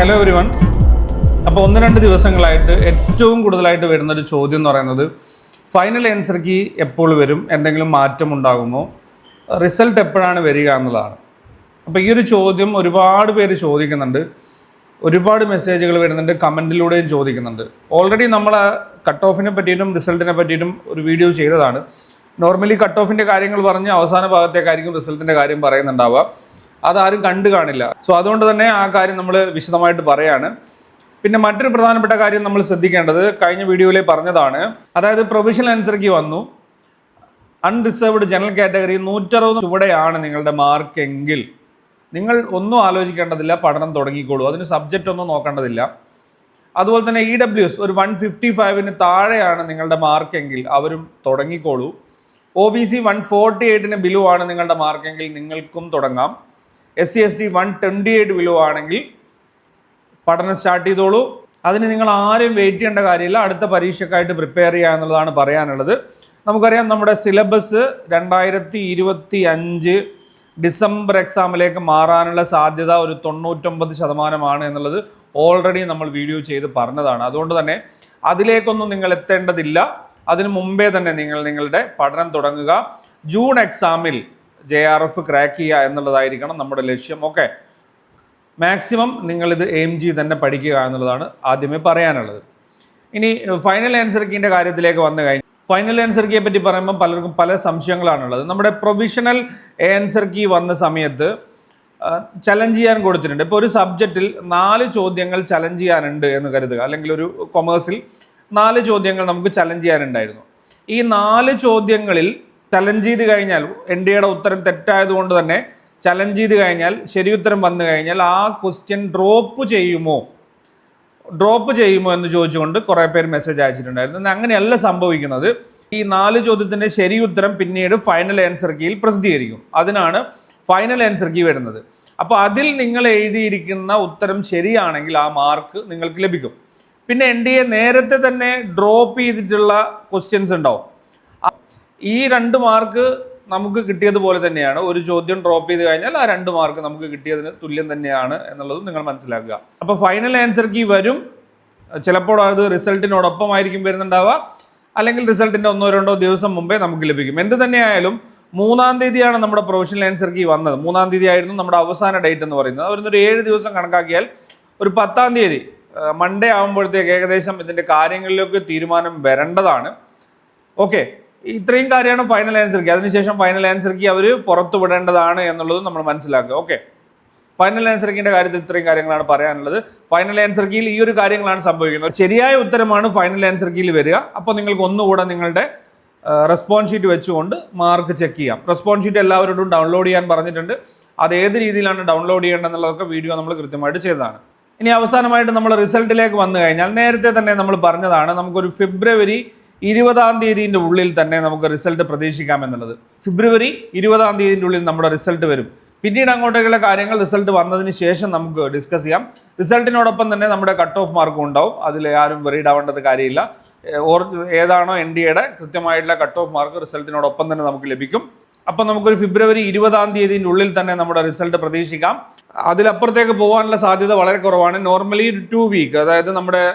Hello every one അപ്പോൾ ഒന്ന് രണ്ട് ദിവസങ്ങളായിട്ട് ഏറ്റവും കൂടുതലായിട്ട് വരുന്ന ഒരു ചോദ്യം എന്ന് പറയുന്നത് ഫൈനൽ ആൻസർ കീ എപ്പോൾ വരും? എന്തെങ്കിലും മാറ്റം ഉണ്ടാകുമോ? റിസൾട്ട് എപ്പോഴാണ് വരിക എന്നുള്ളതാണ്. അപ്പോൾ ഈ ഒരു ചോദ്യം ഒരുപാട് പേര് ചോദിക്കുന്നുണ്ട്. ഒരുപാട് മെസ്സേജുകൾ വരുന്നുണ്ട് കമന്റിലൂടെയും ചോദിക്കുന്നുണ്ട്. ഓൾറെഡി നമ്മൾ കട്ട് ഓഫിനെ പറ്റിയിട്ടും റിസൾട്ടിനെ പറ്റിയിട്ടും ഒരു വീഡിയോ ചെയ്തതാണ്. നോർമലി കട്ട് ഓഫിന്റെ കാര്യങ്ങൾ പറഞ്ഞ് അവസാന ഭാഗത്തേക്കായിരിക്കും റിസൾട്ടിന്റെ കാര്യം പറയുന്നുണ്ടാവുക. അതാരും കണ്ടു കാണില്ല. സോ അതുകൊണ്ട് തന്നെ ആ കാര്യം നമ്മൾ വിശദമായിട്ട് പറയാണ്. പിന്നെ മറ്റൊരു പ്രധാനപ്പെട്ട കാര്യം നമ്മൾ ശ്രദ്ധിക്കേണ്ടത് കഴിഞ്ഞ വീഡിയോയിൽ പറഞ്ഞതാണ്. അതായത് പ്രൊവിഷണൽ ആൻസർക്ക് വന്നു. അൺറിസർവ്ഡ് ജനറൽ കാറ്റഗറി നൂറ്ററുപത് ചുവടെയാണ് നിങ്ങളുടെ മാർക്ക് എങ്കിൽ നിങ്ങൾ ഒന്നും ആലോചിക്കേണ്ടതില്ല പഠനം തുടങ്ങിക്കോളൂ. അതിന് സബ്ജക്റ്റ് ഒന്നും നോക്കേണ്ടതില്ല. അതുപോലെ തന്നെ ഇ ഡബ്ല്യു എസ് ഒരു വൺ ഫിഫ്റ്റി ഫൈവിന് താഴെയാണ് നിങ്ങളുടെ മാർക്ക് എങ്കിൽ അവരും തുടങ്ങിക്കോളൂ. O B C one forty എയ്റ്റിന് below ആണ് നിങ്ങളുടെ മാർക്കെങ്കിൽ നിങ്ങൾക്കും തുടങ്ങാം. S C S T one twenty eight below ആണെങ്കിൽ പഠനം സ്റ്റാർട്ട് ചെയ്തോളൂ. അതിന് നിങ്ങൾ ആരും വെയിറ്റ് ചെയ്യേണ്ട കാര്യമില്ല. അടുത്ത പരീക്ഷക്കായിട്ട് പ്രിപ്പയർ ചെയ്യുക എന്നുള്ളതാണ് പറയാനുള്ളത്. നമുക്കറിയാം നമ്മുടെ സിലബസ് രണ്ടായിരത്തി ഇരുപത്തി അഞ്ച് ഡിസംബർ എക്സാമിലേക്ക് മാറാനുള്ള സാധ്യത ഒരു തൊണ്ണൂറ്റൊമ്പത് ശതമാനമാണ് എന്നുള്ളത് ഓൾറെഡി നമ്മൾ വീഡിയോ ചെയ്ത് പറഞ്ഞതാണ്. അതുകൊണ്ട് തന്നെ അതിലേക്കൊന്നും നിങ്ങൾ എത്തേണ്ടതില്ല. അതിനു മുമ്പേ തന്നെ നിങ്ങൾ നിങ്ങളുടെ പഠനം തുടങ്ങുക. ജൂൺ എക്സാമിൽ ജെ ആർ എഫ് ക്രാക്ക് ചെയ്യുക എന്നുള്ളതായിരിക്കണം നമ്മുടെ ലക്ഷ്യം. ഓക്കെ മാക്സിമം നിങ്ങളിത് എയിം ചെയ്ത് തന്നെ പഠിക്കുക എന്നുള്ളതാണ് ആദ്യമേ പറയാനുള്ളത്. ഇനി ഫൈനൽ ആൻസർ കീന്റെ കാര്യത്തിലേക്ക് വന്നു കഴിഞ്ഞു ഫൈനൽ ആൻസർ കീയെ പറ്റി പറയുമ്പോൾ പലർക്കും പല സംശയങ്ങളാണുള്ളത്. നമ്മുടെ പ്രൊവിഷണൽ ആൻസർ കീ വന്ന സമയത്ത് ചലഞ്ച് ചെയ്യാൻ കൊടുത്തിട്ടുണ്ട്. ഇപ്പോൾ ഒരു സബ്ജക്റ്റിൽ നാല് ചോദ്യങ്ങൾ ചലഞ്ച് ചെയ്യാനുണ്ട് എന്ന് കരുതുക. അല്ലെങ്കിൽ ഒരു കൊമേഴ്സിൽ നാല് ചോദ്യങ്ങൾ നമുക്ക് ചലഞ്ച് ചെയ്യാനുണ്ടായിരുന്നു. ഈ നാല് ചോദ്യങ്ങളിൽ ചലഞ്ച് ചെയ്ത് കഴിഞ്ഞാൽ എൻ ഡി എയുടെ ഉത്തരം തെറ്റായതുകൊണ്ട് തന്നെ ചലഞ്ച് ചെയ്ത് കഴിഞ്ഞാൽ ശരിയുത്തരം വന്നു കഴിഞ്ഞാൽ ആ ക്വസ്റ്റ്യൻ ഡ്രോപ്പ് ചെയ്യുമോ? ഡ്രോപ്പ് ചെയ്യുമോ എന്ന് ചോദിച്ചുകൊണ്ട് കുറേ പേര് മെസ്സേജ് അയച്ചിട്ടുണ്ടായിരുന്നു. അങ്ങനെയല്ല സംഭവിക്കുന്നത്. ഈ നാല് ചോദ്യത്തിന്റെ ശരി ഉത്തരം പിന്നീട് ഫൈനൽ ആൻസർ കീയിൽ പ്രസിദ്ധീകരിക്കും. അതിനാണ് ഫൈനൽ ആൻസർ കീ വരുന്നത്. അപ്പോൾ അതിൽ നിങ്ങൾ എഴുതിയിരിക്കുന്ന ഉത്തരം ശരിയാണെങ്കിൽ ആ മാർക്ക് നിങ്ങൾക്ക് ലഭിക്കും. പിന്നെ എൻ ഡി എ നേരത്തെ തന്നെ ഡ്രോപ്പ് ചെയ്തിട്ടുള്ള ക്വസ്റ്റ്യൻസ് ഉണ്ടാവും ഈ രണ്ട് മാർക്ക് നമുക്ക് കിട്ടിയതുപോലെ തന്നെയാണ്. ഒരു ചോദ്യം ഡ്രോപ്പ് ചെയ്ത് കഴിഞ്ഞാൽ ആ രണ്ട് മാർക്ക് നമുക്ക് കിട്ടിയതിന് തുല്യം തന്നെയാണ് എന്നുള്ളത് നിങ്ങൾ മനസ്സിലാക്കുക. അപ്പോൾ ഫൈനൽ ആൻസർ കീ വരും. ചിലപ്പോൾ അത് റിസൾട്ടിനോടൊപ്പമായിരിക്കും വരുന്നുണ്ടാവുക. അല്ലെങ്കിൽ റിസൾട്ടിന്റെ ഒന്നോ രണ്ടോ ദിവസം മുമ്പേ നമുക്ക് ലഭിക്കും. എന്ത് തന്നെയായാലും മൂന്നാം തീയതിയാണ് നമ്മുടെ പ്രൊഫഷണൽ ആൻസർ കീ വന്നത്. മൂന്നാം തീയതി ആയിരുന്നു നമ്മുടെ അവസാന ഡേറ്റ് എന്ന് പറയുന്നത്. അവരുന്നൊരു ഏഴ് ദിവസം കണക്കാക്കിയാൽ ഒരു പത്താം തീയതി മൺഡേ ആകുമ്പോഴത്തേക്ക് ഏകദേശം ഇതിന്റെ കാര്യങ്ങളിലൊക്കെ തീരുമാനം വരേണ്ടതാണ്. ഓക്കെ ഇത്രയും കാര്യമാണ് ഫൈനൽ ആൻസർ കീ അതിനുശേഷം ഫൈനൽ ആൻസർ കീ അവർ പുറത്തു വിടേണ്ടതാണ് എന്നുള്ളത് നമ്മൾ മനസ്സിലാക്കുക. ഓക്കെ ഫൈനൽ ആൻസർ കീന്റെ കാര്യത്തിൽ ഇത്രയും കാര്യങ്ങളാണ് പറയാനുള്ളത്. ഫൈനൽ ആൻസർ കീയിൽ ഈ ഒരു കാര്യങ്ങളാണ് സംഭവിക്കുന്നത്. ശരിയായ ഉത്തരമാണ് ഫൈനൽ ആൻസർ കീയിൽ വരിക. അപ്പോൾ നിങ്ങൾക്ക് ഒന്നുകൂടെ നിങ്ങളുടെ റെസ്പോൺസ് ഷീറ്റ് വെച്ചുകൊണ്ട് മാർക്ക് ചെക്ക് ചെയ്യാം. റെസ്പോൺസ് ഷീറ്റ് എല്ലാവരോടും ഡൗൺലോഡ് ചെയ്യാൻ പറഞ്ഞിട്ടുണ്ട്. അത് ഏത് രീതിയിലാണ് ഡൗൺലോഡ് ചെയ്യേണ്ടതെന്നുള്ളതൊക്കെ വീഡിയോ നമ്മൾ കൃത്യമായിട്ട് ചെയ്തതാണ്. ഇനി അവസാനമായിട്ട് നമ്മൾ റിസൾട്ടിലേക്ക് വന്നു കഴിഞ്ഞാൽ നേരത്തെ തന്നെ നമ്മൾ പറഞ്ഞതാണ്. നമുക്കൊരു ഫെബ്രുവരി ഇരുപതാം തീയതിന്റെ ഉള്ളിൽ തന്നെ നമുക്ക് റിസൾട്ട് പ്രതീക്ഷിക്കാം എന്നുള്ളത്. ഫെബ്രുവരി ഇരുപതാം തീയതിന്റെ ഉള്ളിൽ നമ്മുടെ റിസൾട്ട് വരും. പിന്നീട് അങ്ങോട്ടേക്കുള്ള കാര്യങ്ങൾ റിസൾട്ട് വന്നതിന് ശേഷം നമുക്ക് ഡിസ്കസ് ചെയ്യാം. റിസൾട്ടിനോടൊപ്പം തന്നെ നമ്മുടെ കട്ട് ഓഫ് മാർക്കും ഉണ്ടാവും. അതിൽ ആരും വെറീഡ് ആവേണ്ടത് കാര്യമില്ല. ഓർ ഏതാണോ എൻ ഡി എയുടെ കൃത്യമായിട്ടുള്ള കട്ട് ഓഫ് മാർക്ക് റിസൾട്ടിനോടൊപ്പം തന്നെ നമുക്ക് ലഭിക്കും. അപ്പം നമുക്കൊരു ഫെബ്രുവരി ഇരുപതാം തീയതിന്റെ ഉള്ളിൽ തന്നെ നമ്മുടെ റിസൾട്ട് പ്രതീക്ഷിക്കാം. അതിലപ്പുറത്തേക്ക് പോകാനുള്ള സാധ്യത വളരെ കുറവാണ്. നോർമലി ടു വീക്ക് അതായത് നമ്മുടെ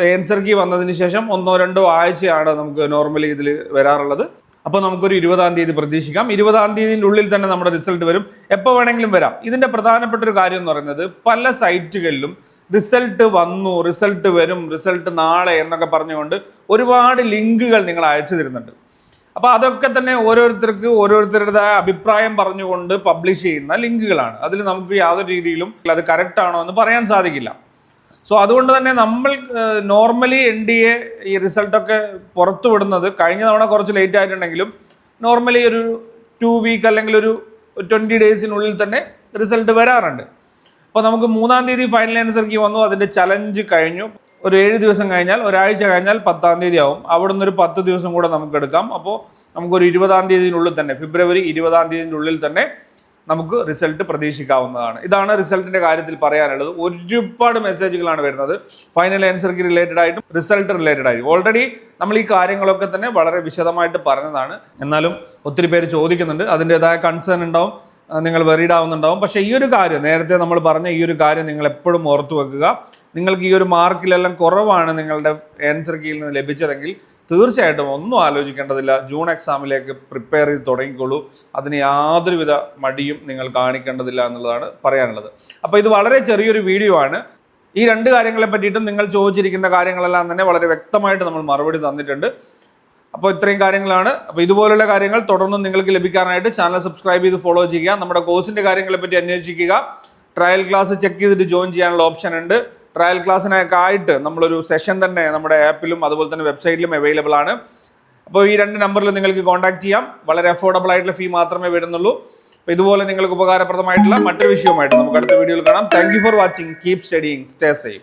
ആൻസർ കീ വന്നതിന് ശേഷം ഒന്നോ രണ്ടോ ആഴ്ചയാണ് നമുക്ക് നോർമലി ഇതിൽ വരാറുള്ളത്. അപ്പോൾ നമുക്കൊരു ഇരുപതാം തീയതി പ്രതീക്ഷിക്കാം. ഇരുപതാം തീയതിന്റെ ഉള്ളിൽ തന്നെ നമ്മുടെ റിസൾട്ട് വരും. എപ്പോൾ വേണമെങ്കിലും വരാം. ഇതിന്റെ പ്രധാനപ്പെട്ട ഒരു കാര്യം എന്ന് പറയുന്നത് പല സൈറ്റുകളിലും റിസൾട്ട് വന്നു റിസൾട്ട് വരും റിസൾട്ട് നാളെ എന്നൊക്കെ പറഞ്ഞുകൊണ്ട് ഒരുപാട് ലിങ്കുകൾ നിങ്ങൾ അയച്ചു തരുന്നുണ്ട്. അപ്പോൾ അതൊക്കെ തന്നെ ഓരോരുത്തർക്ക് ഓരോരുത്തരുടേതായ അഭിപ്രായം പറഞ്ഞുകൊണ്ട് പബ്ലിഷ് ചെയ്യുന്ന ലിങ്കുകളാണ്. അതിൽ നമുക്ക് യാതൊരു രീതിയിലും അത് കറക്റ്റ് ആണോ എന്ന് പറയാൻ സാധിക്കില്ല. സോ അതുകൊണ്ട് തന്നെ നമ്മൾ നോർമലി എൻ ഡി എ ഈ റിസൾട്ടൊക്കെ പുറത്തു വിടുന്നത് കഴിഞ്ഞ തവണ കുറച്ച് ലേറ്റ് ആയിട്ടുണ്ടെങ്കിലും നോർമലി ഒരു ടു വീക്ക് അല്ലെങ്കിൽ ഒരു ട്വന്റി ഡേയ്സിനുള്ളിൽ തന്നെ റിസൾട്ട് വരാറുണ്ട്. അപ്പോൾ നമുക്ക് മൂന്നാം തീയതി ഫൈനൽ ആൻസർക്ക് വന്നു അതിന്റെ ചലഞ്ച് കഴിഞ്ഞു. ഒരു ഏഴ് ദിവസം കഴിഞ്ഞാൽ ഒരാഴ്ച കഴിഞ്ഞാൽ പത്താം തീയതി ആവും. അവിടെ നിന്നൊരു പത്ത് ദിവസം കൂടെ നമുക്ക് എടുക്കാം. അപ്പോൾ നമുക്കൊരു ഇരുപതാം തീയതിനുള്ളിൽ തന്നെ ഫെബ്രുവരി ഇരുപതാം തീയതിന്റെ ഉള്ളിൽ തന്നെ നമുക്ക് റിസൾട്ട് പ്രതീക്ഷിക്കാവുന്നതാണ്. ഇതാണ് റിസൾട്ടിന്റെ കാര്യത്തിൽ പറയാനുള്ളത്. ഒരുപാട് മെസ്സേജുകളാണ് വരുന്നത്. ഫൈനൽ ആൻസർക്ക് റിലേറ്റഡ് ആയിട്ടും റിസൾട്ട് റിലേറ്റഡ് ആയിട്ടും. ഓൾറെഡി നമ്മൾ ഈ കാര്യങ്ങളൊക്കെ തന്നെ വളരെ വിശദമായിട്ട് പറഞ്ഞതാണ്. എന്നാലും ഒത്തിരി പേര് ചോദിക്കുന്നുണ്ട്. അതിന്റെതായ കൺസേൺ ഉണ്ടാവും. നിങ്ങൾ വെറീഡ് ആവുന്നുണ്ടാവും. പക്ഷേ ഈ ഒരു കാര്യം നേരത്തെ നമ്മൾ പറഞ്ഞ ഈ ഒരു കാര്യം നിങ്ങൾ എപ്പോഴും ഓർത്തു വെക്കുക. നിങ്ങൾക്ക് ഈ ഒരു മാർക്കിലെല്ലാം കുറവാണ് നിങ്ങളുടെ ആൻസർ കീയിൽ നിന്ന് ലഭിച്ചതെങ്കിൽ തീർച്ചയായിട്ടും ഒന്നും ആലോചിക്കേണ്ടതില്ല. ജൂൺ എക്സാമിലേക്ക് പ്രിപ്പയർ ചെയ്ത് തുടങ്ങിക്കോളൂ. അതിന് യാതൊരുവിധ മടിയും നിങ്ങൾ കാണിക്കേണ്ടതില്ല എന്നുള്ളതാണ് പറയാനുള്ളത്. അപ്പോൾ ഇത് വളരെ ചെറിയൊരു വീഡിയോ ആണ്. ഈ രണ്ട് കാര്യങ്ങളെ പറ്റിയിട്ടും നിങ്ങൾ ചോദിച്ചിരിക്കുന്ന കാര്യങ്ങളെല്ലാം തന്നെ വളരെ വ്യക്തമായിട്ട് നമ്മൾ മറുപടി തന്നിട്ടുണ്ട്. അപ്പോൾ ഇത്രയും കാര്യങ്ങളാണ്. അപ്പോൾ ഇതുപോലുള്ള കാര്യങ്ങൾ തുടർന്നും നിങ്ങൾക്ക് ലഭിക്കാനായിട്ട് ചാനൽ സബ്സ്ക്രൈബ് ചെയ്ത് ഫോളോ ചെയ്യുക. നമ്മുടെ കോഴ്സിന്റെ കാര്യങ്ങളെ പറ്റി അന്വേഷിക്കുക. ട്രയൽ ക്ലാസ് ചെക്ക് ചെയ്തിട്ട് ജോയിൻ ചെയ്യാനുള്ള ഓപ്ഷൻ ഉണ്ട്. ട്രയൽ ക്ലാസ്സിനൊക്കെ ആയിട്ട് നമ്മളൊരു സെഷൻ തന്നെ നമ്മുടെ ആപ്പിലും അതുപോലെ തന്നെ വെബ്സൈറ്റിലും അവൈലബിൾ ആണ്. അപ്പോൾ ഈ രണ്ട് നമ്പറിൽ നിങ്ങൾക്ക് കോൺടാക്ട് ചെയ്യാം. വളരെ അഫോർഡബിൾ ആയിട്ടുള്ള ഫീ മാത്രമേ വരുന്നുള്ളൂ. അപ്പോൾ ഇതുപോലെ നിങ്ങൾക്ക് ഉപകാരപ്രദമായിട്ടുള്ള മറ്റൊരു വിഷയവുമായിട്ട് നമുക്ക് അടുത്ത വീഡിയോയിൽ കാണാം. Thank for watching keep studying stay safe